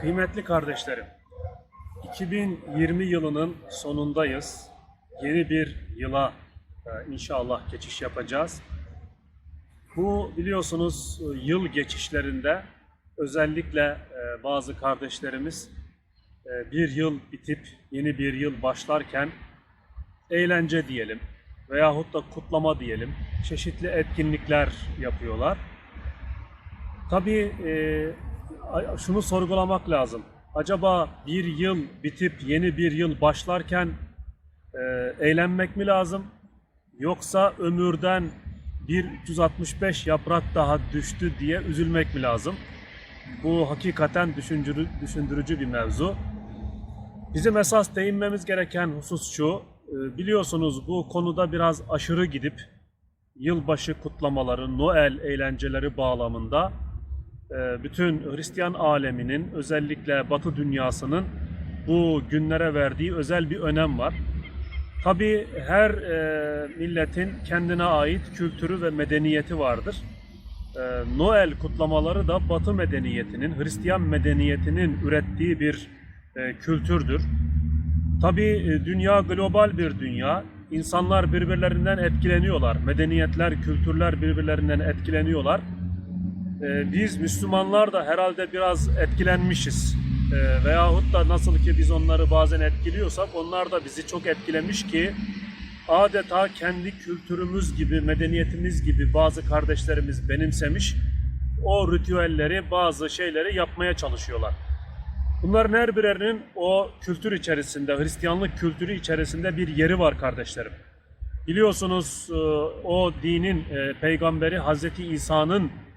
Kıymetli kardeşlerim, 2020 yılının sonundayız. Yeni bir yıla e, inşallah geçiş yapacağız. Bu biliyorsunuz e, yıl geçişlerinde özellikle e, bazı kardeşlerimiz bir yıl bitip yeni bir yıl başlarken eğlence diyelim veyahut da kutlama diyelim çeşitli etkinlikler yapıyorlar. Tabii şunu sorgulamak lazım. Acaba bir yıl bitip yeni bir yıl başlarken e, eğlenmek mi lazım? Yoksa ömürden bir 365 yaprak daha düştü diye üzülmek mi lazım? Bu hakikaten düşündürü, düşündürücü bir mevzu. Bizim esas değinmemiz gereken husus şu. e, Biliyorsunuz bu konuda biraz aşırı gidip yılbaşı kutlamaları, Noel eğlenceleri bağlamında bütün Hristiyan aleminin özellikle Batı dünyasının bu günlere verdiği özel bir önem var. Tabii her e, milletin kendine ait kültürü ve medeniyeti vardır. E, Noel kutlamaları da Batı medeniyetinin, Hristiyan medeniyetinin ürettiği bir e, kültürdür. Tabii e, dünya global bir dünya. İnsanlar birbirlerinden etkileniyorlar. Medeniyetler, kültürler birbirlerinden etkileniyorlar. Ee, biz Müslümanlar da herhalde biraz etkilenmişiz. Ee, veyahut da nasıl ki biz onları bazen etkiliyorsak onlar da bizi çok etkilemiş ki adeta kendi kültürümüz gibi, medeniyetimiz gibi bazı kardeşlerimiz benimsemiş. O ritüelleri, bazı şeyleri yapmaya çalışıyorlar. Bunların her birerinin o kültür içerisinde, Hristiyanlık kültürü içerisinde bir yeri var kardeşlerim. Biliyorsunuz e, o dinin e, peygamberi Hazreti İsa'nın e,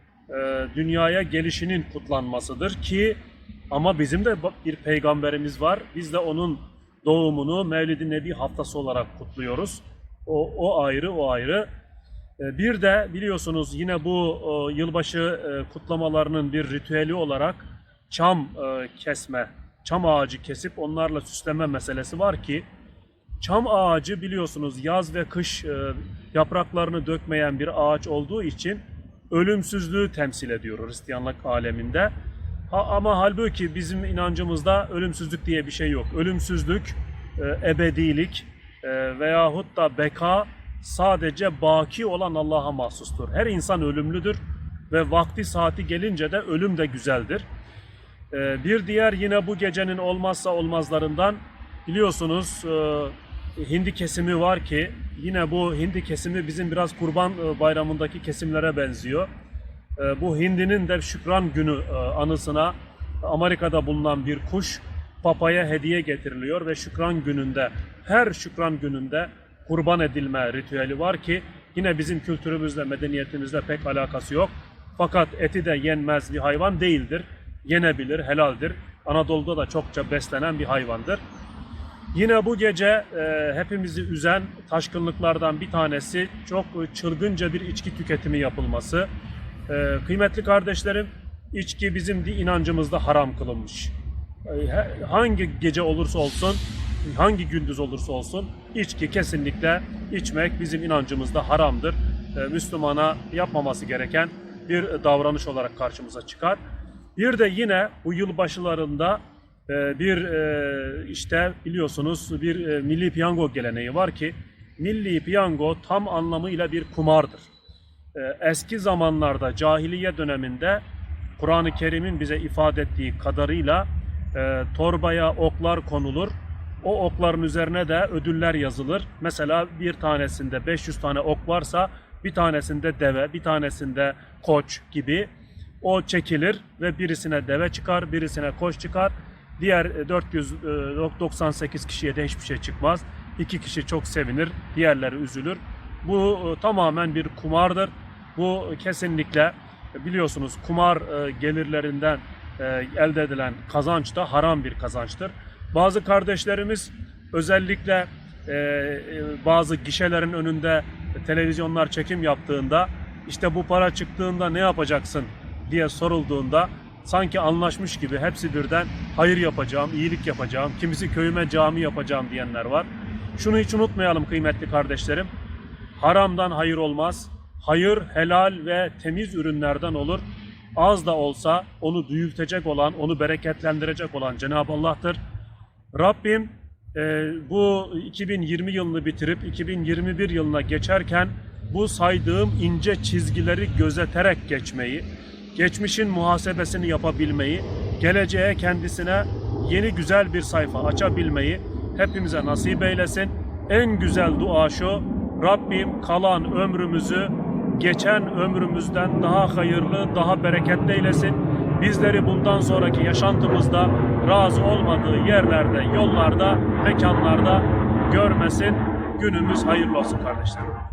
dünyaya gelişinin kutlanmasıdır ki ama bizim de bir peygamberimiz var. Biz de onun doğumunu Mevlid-i Nebi haftası olarak kutluyoruz. O, o ayrı, o ayrı. E, Bir de biliyorsunuz yine bu e, yılbaşı e, kutlamalarının bir ritüeli olarak çam e, kesme, çam ağacı kesip onlarla süsleme meselesi var ki Çam ağacı biliyorsunuz yaz ve kış e, yapraklarını dökmeyen bir ağaç olduğu için ölümsüzlüğü temsil ediyor Hristiyanlık aleminde. Ha, ama halbuki bizim inancımızda ölümsüzlük diye bir şey yok. Ölümsüzlük, e, ebedilik e, veyahut da beka sadece baki olan Allah'a mahsustur. Her insan ölümlüdür ve vakti saati gelince de ölüm de güzeldir. Ee, Bir diğer yine bu gecenin olmazsa olmazlarından biliyorsunuz e, hindi kesimi var ki yine bu hindi kesimi bizim biraz kurban e, bayramındaki kesimlere benziyor. E, Bu hindinin de şükran günü e, anısına Amerika'da bulunan bir kuş papaya hediye getiriliyor ve şükran gününde her şükran gününde kurban edilme ritüeli var ki yine bizim kültürümüzle medeniyetimizle pek alakası yok. Fakat eti de yenmez bir hayvan değildir. Yenebilir, helaldir. Anadolu'da da çokça beslenen bir hayvandır. Yine bu gece e, hepimizi üzen taşkınlıklardan bir tanesi çok çılgınca bir içki tüketimi yapılması. E, kıymetli kardeşlerim, içki bizim di- inancımızda haram kılınmış. E, hangi gece olursa olsun, hangi gündüz olursa olsun içki kesinlikle içmek bizim inancımızda haramdır. E, Müslümana yapmaması gereken bir davranış olarak karşımıza çıkar. Bir de yine bu yılbaşılarında bir e, işte biliyorsunuz bir e, milli piyango geleneği var ki milli piyango tam anlamıyla bir kumardır. E, Eski zamanlarda cahiliye döneminde Kur'an-ı Kerim'in bize ifade ettiği kadarıyla e, torbaya oklar konulur. O okların üzerine de ödüller yazılır. Mesela bir tanesinde 500 tane ok varsa bir tanesinde deve, bir tanesinde koç gibi o çekilir ve birisine deve çıkar, birisine koç çıkar. Diğer e, 498 kişiye de hiçbir şey çıkmaz. İki kişi çok sevinir, diğerleri üzülür. Bu e, tamamen bir kumardır. Bu kesinlikle e, biliyorsunuz kumar e, gelirlerinden e, elde edilen kazanç da haram bir kazançtır. Bazı kardeşlerimiz özellikle e, e, bazı gişelerin önünde televizyonlar çekim yaptığında işte bu para çıktığında ne yapacaksın diye sorulduğunda sanki anlaşmış gibi hepsi birden hayır yapacağım, iyilik yapacağım, kimisi köyüme cami yapacağım diyenler var. Şunu hiç unutmayalım kıymetli kardeşlerim. Haramdan hayır olmaz. Hayır helal ve temiz ürünlerden olur. Az da olsa onu büyütecek olan, onu bereketlendirecek olan Cenab-ı Allah'tır. Rabbim e, bu 2020 yılını bitirip 2021 yılına geçerken bu saydığım ince çizgileri gözeterek geçmeyi, geçmişin muhasebesini yapabilmeyi, geleceğe kendisine yeni güzel bir sayfa açabilmeyi hepimize nasip eylesin. En güzel dua şu, Rabbim kalan ömrümüzü geçen ömrümüzden daha hayırlı, daha bereketli eylesin. Bizleri bundan sonraki yaşantımızda razı olmadığı yerlerde, yollarda, mekanlarda görmesin. Günümüz hayırlı olsun kardeşlerim.